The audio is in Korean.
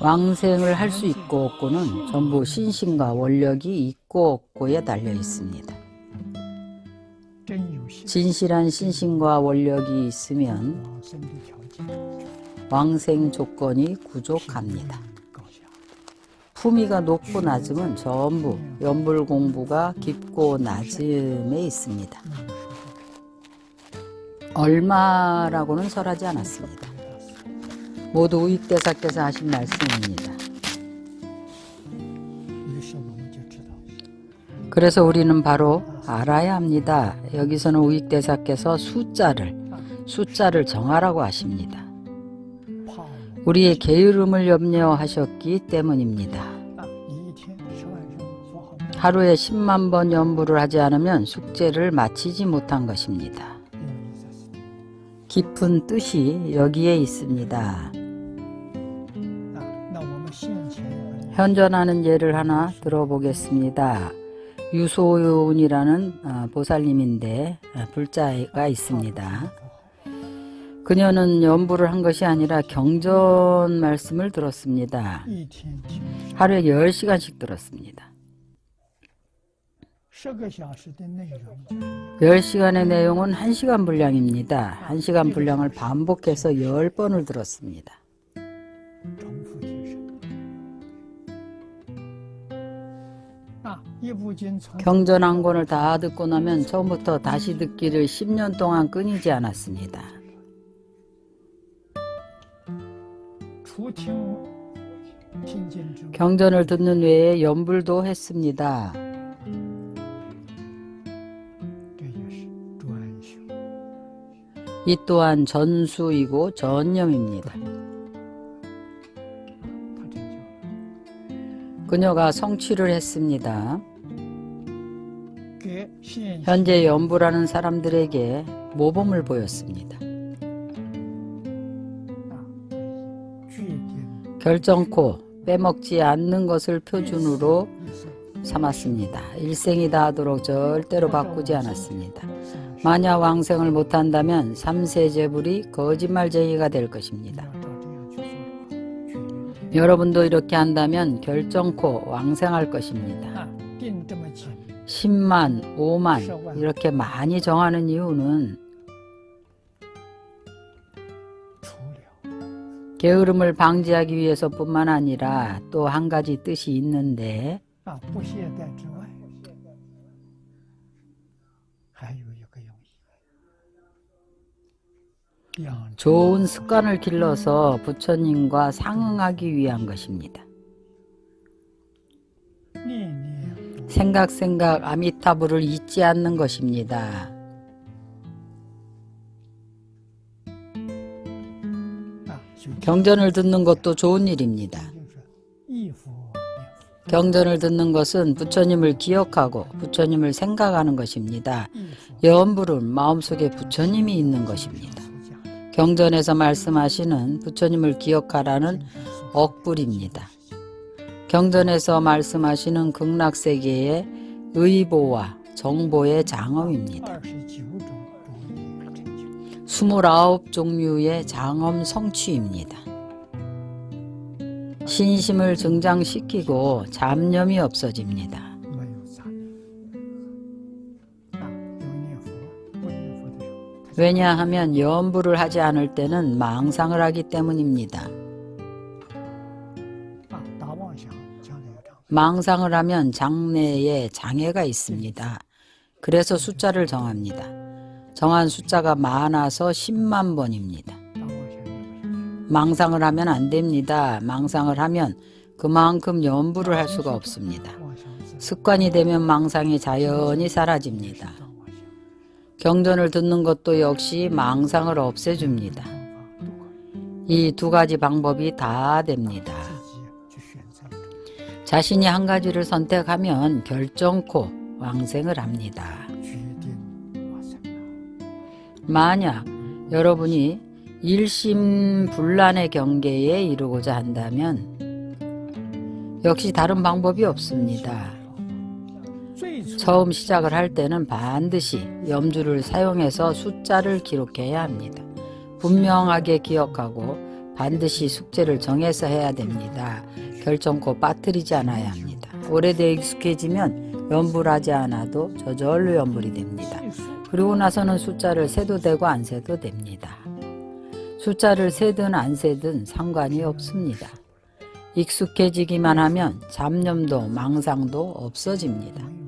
왕생을 할 수 있고 없고는 전부 신심과 원력이 있고 없고에 달려 있습니다. 진실한 신심과 원력이 있으면 왕생 조건이 부족합니다. 품위가 높고 낮음은 전부 연불 공부가 깊고 낮음에 있습니다. 얼마라고는 설하지 않았습니다. 모두 우익대사께서 하신 말씀입니다. 그래서 우리는 바로 알아야 합니다. 여기서는 우익대사께서 숫자를 숫자를 정하라고 하십니다. 우리의 게으름을 염려하셨기 때문입니다. 하루에 10만 번 연부를 하지 않으면 숙제를 마치지 못한 것입니다. 깊은 뜻이 여기에 있습니다. 현전하는 예를 하나 들어보겠습니다. 유소윤이라는 아, 보살님인데 아, 불자가 있습니다. 그녀는 연부를 한 것이 아니라 경전 말씀을 들었습니다. 하루에 10시간씩 들었습니다. 10시간의 내용은 1시간 분량입니다. 1시간 분량을 반복해서 10번을 들었습니다. 경전 한 권을 다 듣고 나면 처음부터 다시 듣기를 10년 동안 끊이지 않았습니다. 경전을 듣는 외에 연불도 했습니다. 이 또한 전수이고 전념입니다. 그녀가 성취를 했습니다. 현재 연부라는 사람들에게 모범을 보였습니다. 결정코 빼먹지 않는 것을 표준으로 삼았습니다. 일생이 다하도록 절대로 바꾸지 않았습니다. 만약 왕생을 못한다면 삼세제불이 거짓말쟁이가 될 것입니다. 여러분도 이렇게 한다면 결정코 왕생할 것입니다. 10만, 5만 이렇게 많이 정하는 이유는 게으름을 방지하기 위해서뿐만 아니라 또 한 가지 뜻이 있는데 좋은 습관을 길러서 부처님과 상응하기 위한 것입니다. 생각 생각 아미타불을 잊지 않는 것입니다. 경전을 듣는 것도 좋은 일입니다. 경전을 듣는 것은 부처님을 기억하고 부처님을 생각하는 것입니다. 여음불은 마음속에 부처님이 있는 것입니다. 경전에서 말씀하시는 부처님을 기억하라는 억불입니다. 경전에서 말씀하시는 극락세계의 의보와 정보의 장엄입니다. 29종류의 장엄 성취입니다. 신심을 증장시키고 잡념이 없어집니다. 왜냐하면 염불을 하지 않을 때는 망상을 하기 때문입니다. 망상을 하면 장래에 장애가 있습니다. 음. 그래서 숫자를 정합니다. 정한 숫자가 많아서 10만 번입니다. 망상을 하면 안 됩니다. 망상을 하면 그만큼 연부를 할 수가 없습니다. 습관이 되면 망상이 자연히 사라집니다. 경전을 듣는 것도 역시 망상을 없애줍니다. 이 두 가지 방법이 다 됩니다. 자신이 한 가지를 선택하면 결정코 왕생을 합니다. 만약 여러분이 일심불란의 경계에 이르고자 한다면 역시 다른 방법이 없습니다. 처음 시작을 할 때는 반드시 염주를 사용해서 숫자를 기록해야 합니다. 분명하게 기억하고 반드시 숙제를 정해서 해야 됩니다. 결정코 빠뜨리지 않아야 합니다. 오래돼 익숙해지면 연불하지 않아도 저절로 연불이 됩니다. 그리고 나서는 숫자를 세도 되고 안 세도 됩니다. 숫자를 세든 안 세든 상관이 없습니다. 익숙해지기만 하면 잡념도 망상도 없어집니다.